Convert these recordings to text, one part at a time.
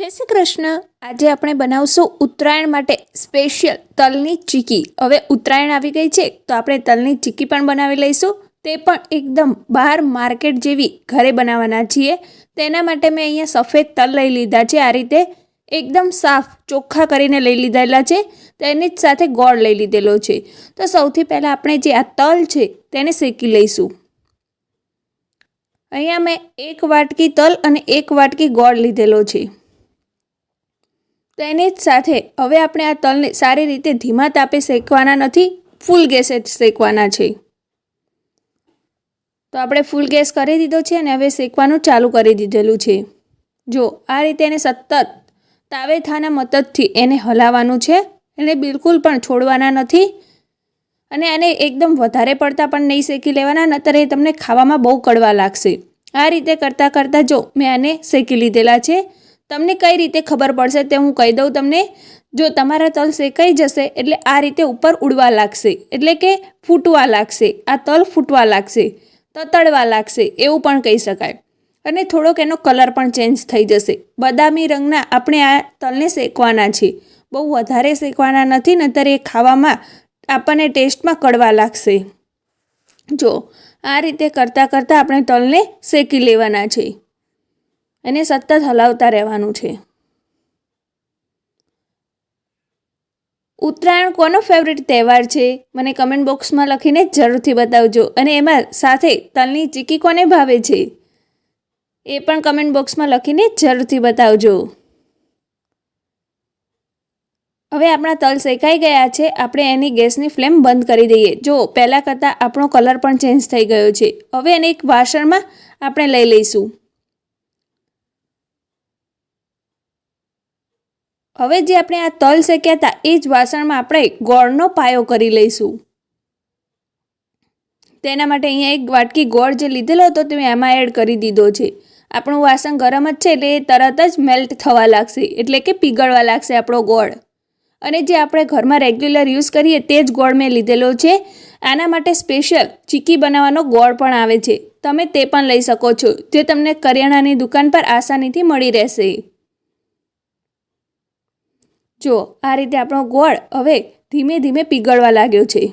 જય શ્રી કૃષ્ણ. આજે આપણે બનાવશું ઉત્તરાયણ માટે સ્પેશિયલ તલની ચીકી. હવે ઉત્તરાયણ આવી ગઈ છે, તો આપણે તલની ચીકી પણ બનાવી લઈશું. તે પણ એકદમ બહાર માર્કેટ જેવી ઘરે બનાવવાના છીએ. તેના માટે મેં અહીંયા સફેદ તલ લઈ લીધા છે, આ રીતે એકદમ સાફ ચોખ્ખા કરીને લઈ લીધેલા છે. તેની જ સાથે ગોળ લઈ લીધેલો છે. તો સૌથી પહેલાં આપણે જે આ તલ છે, તેને શેકી લઈશું. અહીંયા મેં એક વાટકી તલ અને એક વાટકી ગોળ લીધેલો છે. તેની જ સાથે હવે આપણે આ તલને સારી રીતે ધીમા તાપે શેકવાના નથી, ફૂલ ગેસે જ શેકવાના છે. તો આપણે ફૂલ ગેસ કરી દીધો છે અને હવે શેકવાનું ચાલુ કરી દીધેલું છે. જો, આ રીતે એને સતત તાવેથાના મદદથી એને હલાવવાનું છે એને બિલકુલ પણ છોડવાના નથી અને એને એકદમ વધારે પડતા પણ નહીં શેકી લેવાના, નતર એ તમને ખાવામાં બહુ કડવા લાગશે. આ રીતે કરતાં કરતાં જો મેં આને શેકી લીધેલા છે તમને કઈ રીતે ખબર પડશે તે હું કહી દઉં તમને. જો તમારા તલ શેકાઈ જશે એટલે આ રીતે ઉપર ઉડવા લાગશે. એટલે કે ફૂટવા લાગશે. આ તલ ફૂટવા લાગશે. તતડવા લાગશે. એવું પણ કહી શકાય. અને થોડોક એનો કલર પણ ચેન્જ થઈ જશે. બદામી રંગના આપણે આ તલને શેકવાના છે બહુ વધારે શેકવાના નથી નતર એ ખાવામાં આપણને ટેસ્ટમાં કડવા લાગશે. જો, આ રીતે કરતાં કરતાં આપણે તલને શેકી લેવાના છે એને સતત હલાવતા રહેવાનું છે. ઉત્તરાયણ કોનો ફેવરિટ તહેવાર છે? મને કમેન્ટ બોક્સમાં લખીને જરૂરથી બતાવજો. અને એમાં સાથે તલની ચીકી કોને ભાવે છે? એ પણ કમેન્ટ બોક્સમાં લખીને જરૂરથી બતાવજો. હવે આપણા તલ શેકાઈ ગયા છે. આપણે એની ગેસની ફ્લેમ બંધ કરી દઈએ. જો, પહેલાં કરતાં આપણો કલર પણ ચેન્જ થઈ ગયો છે. હવે એને એક વાસણમાં આપણે લઈ લઈશું. હવે જે આપણે આ તલ શેક્યા હતા, એ જ વાસણમાં આપણે ગોળનો પાયો કરી લઈશું. તેના માટે અહીંયા એક વાટકી ગોળ જે લીધેલો હતો, તે મેં એડ કરી દીધો છે. આપણું વાસણ ગરમ જ છે, એટલે એ તરત જ મેલ્ટ થવા લાગશે, એટલે કે પીગળવા લાગશે આપણો ગોળ. અને જે આપણે ઘરમાં રેગ્યુલર યુઝ કરીએ, તે જ ગોળ મેં લીધેલો છે. આના માટે સ્પેશિયલ ચીકી બનાવવાનો ગોળ પણ આવે છે. તમે તે પણ લઈ શકો છો, જે તમને કરિયાણાની દુકાન પર આસાનીથી મળી રહેશે. જો, આ રીતે આપણો ગોળ હવે ધીમે ધીમે પીગળવા લાગ્યો છે.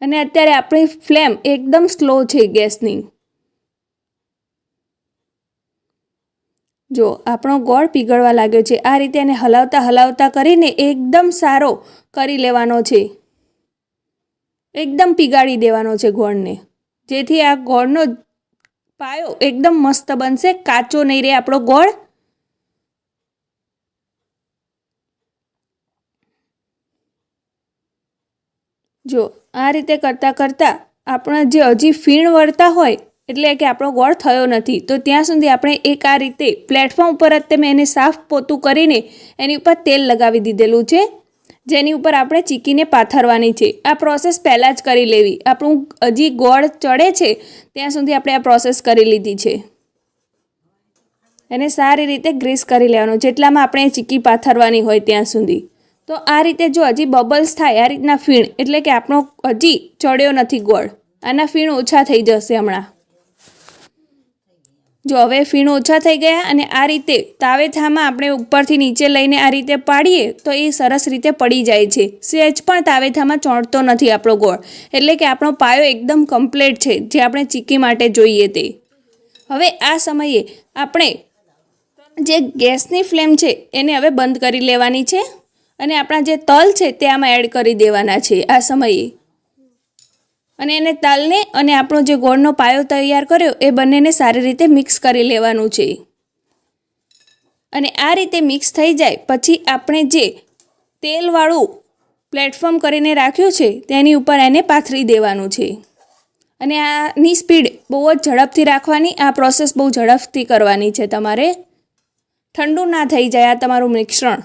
અને અત્યારે આપણી ફ્લેમ એકદમ સ્લો છે ગેસની. જો, આપણો ગોળ પીગળવા લાગ્યો છે. આ રીતે એને હલાવતા હલાવતા કરીને એકદમ સારો કરી લેવાનો છે. એકદમ પીગાળી દેવાનો છે ગોળને. જેથી આ ગોળનો પાયો એકદમ મસ્ત બનશે, કાચો નહીં રહે આપણો ગોળ. જો આ રીતે કરતાં કરતાં આપણા જે હજી ફીણ વળતા હોય, એટલે કે આપણો ગોળ થયો નથી, તો ત્યાં સુધી આપણે એક આ રીતે પ્લેટફોર્મ ઉપર જ મેં એને સાફ પોતું કરીને એની ઉપર તેલ લગાવી દીધેલું છે, જેની ઉપર આપણે ચીકીને પાથરવાની છે. આ પ્રોસેસ પહેલાં જ કરી લેવી. આપણું હજી ગોળ ચડે છે, ત્યાં સુધી આપણે આ પ્રોસેસ કરી લીધી છે. એને સારી રીતે ગ્રીસ કરી લેવાનું, જેટલામાં આપણે ચીકી પાથરવાની હોય ત્યાં સુધી. તો આ રીતે જો હજી બબલ્સ થાય, આ રીતના ફીણ, એટલે કે આપણો હજી ચડ્યો નથી ગોળ. આના ફીણ ઓછા થઈ જશે હમણાં. જો હવે ફીણ ઓછા થઈ ગયા અને આ રીતે તાવેથામાં આપણે ઉપરથી નીચે લઈને આ રીતે પાડીએ, તો એ સરસ રીતે પડી જાય છે. સહેજ પણ તાવેથામાં ચોંટતો નથી આપણો ગોળ. એટલે કે આપણો પાયો એકદમ કમ્પ્લીટ છે, જે આપણે ચીકી માટે જોઈએ તે. હવે આ સમયે આપણે જે ગેસની ફ્લેમ છે, એને હવે બંધ કરી લેવાની છે. અને આપણા જે તલ છે તે આમાં એડ કરી દેવાના છે આ સમયે. અને એને તલને અને આપણો જે ગોળનો પાયો તૈયાર કર્યો એ બંનેને સારી રીતે મિક્સ કરી લેવાનું છે. અને આ રીતે મિક્સ થઈ જાય પછી આપણે જે તેલવાળું પ્લેટફોર્મ કરીને રાખ્યું છે તેની ઉપર એને પાથરી દેવાનું છે. અને આની સ્પીડ બહુ જ ઝડપથી રાખવાની, આ પ્રોસેસ બહુ ઝડપથી કરવાની છે તમારે. ઠંડુ ના થઈ જાય આ તમારું મિશ્રણ.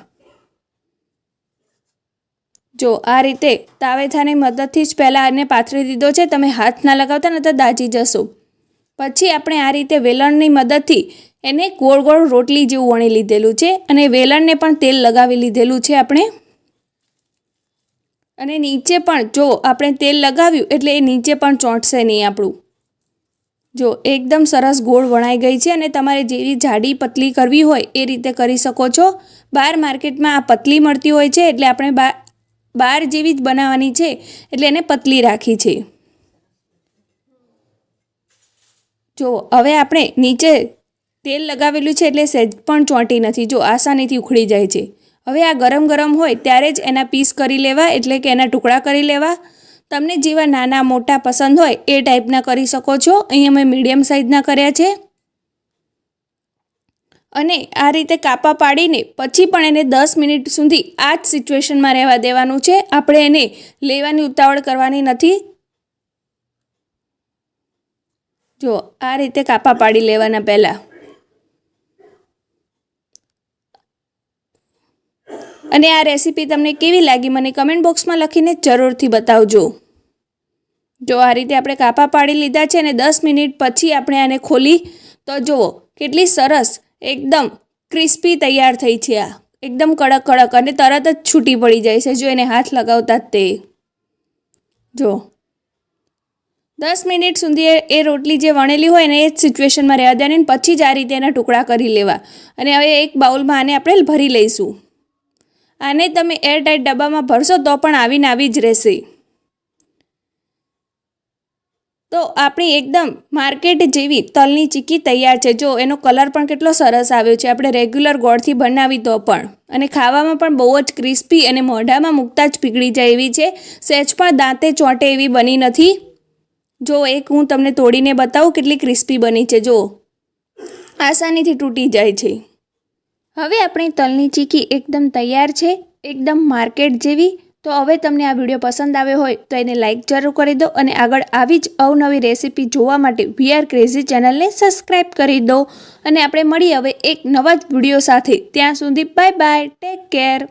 જો આ રીતે તાવેથાની મદદથી જ પહેલાં આને પાથરી દીધો છે, તમે હાથ ના લગાવતા ને તો દાજી જશો. પછી આપણે આ રીતે વેલણની મદદથી એને ગોળ ગોળ રોટલી જેવું વણી લીધેલું છે અને વેલણને પણ તેલ લગાવી લીધેલું છે આપણે. અને નીચે પણ જો આપણે તેલ લગાવ્યું એટલે એ નીચે પણ ચોંટશે નહીં આપણું. જો એકદમ સરસ ગોળ વણાઈ ગઈ છે અને તમારે જેવી જાડી પતલી કરવી હોય એ રીતે કરી શકો છો. બહાર માર્કેટમાં આ પતલી મળતી હોય છે એટલે આપણે બા બાર જેવી જ બનાવવાની છે, એટલે એને પતલી રાખી છે. જો, હવે આપણે નીચે તેલ લગાવેલું છે, એટલે સહેજ પણ ચોંટી નથી. જો, આસાનીથી ઉખડી જાય છે. હવે આ ગરમ ગરમ હોય, ત્યારે જ એના પીસ કરી લેવા, એટલે કે એના ટુકડા કરી લેવા. તમને જેવા નાના મોટા પસંદ હોય, એ ટાઈપના કરી શકો છો. અહીં અમે મીડિયમ સાઇઝના કર્યા છે. અને આ રીતે કાપા પાડીને પછી પણ એને દસ મિનિટ સુધી આ જ સિચ્યુએશનમાં રહેવા દેવાનું છે. આપણે એને લેવાની ઉતાવળ કરવાની નથી. જો, આ રીતે કાપા પાડી લેવાના પહેલાં. અને આ રેસીપી તમને કેવી લાગી મને કમેન્ટ બોક્સમાં લખીને જરૂરથી બતાવજો. જો, આ રીતે આપણે કાપા પાડી લીધા છે અને દસ મિનિટ પછી આપણે આને ખોલી તો જુઓ, કેટલી સરસ એકદમ ક્રિસ્પી તૈયાર થઈ છે આ. એકદમ કડક કડક અને તરત જ છૂટી પડી જાય છે. જો એને હાથ લગાવતા તે. જો. દસ મિનિટ સુધી એ- રોટલી જે વણેલી હોય ને એ જ સિચ્યુએશનમાં રહેવા દેવાની પછી જ આ રીતે એના ટુકડા કરી લેવા. અને હવે એક બાઉલમાં આને આપણે ભરી લઈશું. આને તમે એરટાઈટ ડબ્બામાં ભરશો તો પણ આવીને આવી જ રહેશે. તો આપણી એકદમ માર્કેટ જેવી તલની ચીક્કી તૈયાર છે. જો એનો કલર પણ કેટલો સરસ આવ્યો છે. આપણે રેગ્યુલર ગોળથી બનાવી તો પણ. અને ખાવામાં પણ બહુ જ ક્રિસ્પી અને મોઢામાં મૂકતા જ પીગળી જાય એવી છે. સહેજ પણ દાંતે ચોંટે એવી બની નથી. જો એક હું તમને તોડીને બતાવું કેટલી ક્રિસ્પી બની છે. જો આસાનીથી તૂટી જાય છે. હવે આપણી તલની ચીકી એકદમ તૈયાર છે. એકદમ માર્કેટ જેવી તો હવે તમને આ વીડિયો પસંદ આવ્યો હોય તો એને લાઇક જરૂર કરી દો અને આગળ આવી જ અવનવી રેસીપી જોવા માટે વી આર ક્રેઝી ચેનલને સબસ્ક્રાઈબ કરી દો. અને આપણે મળીએ હવે એક નવા જ વીડિયો સાથે. ત્યાં સુધી બાય બાય ટેક કેર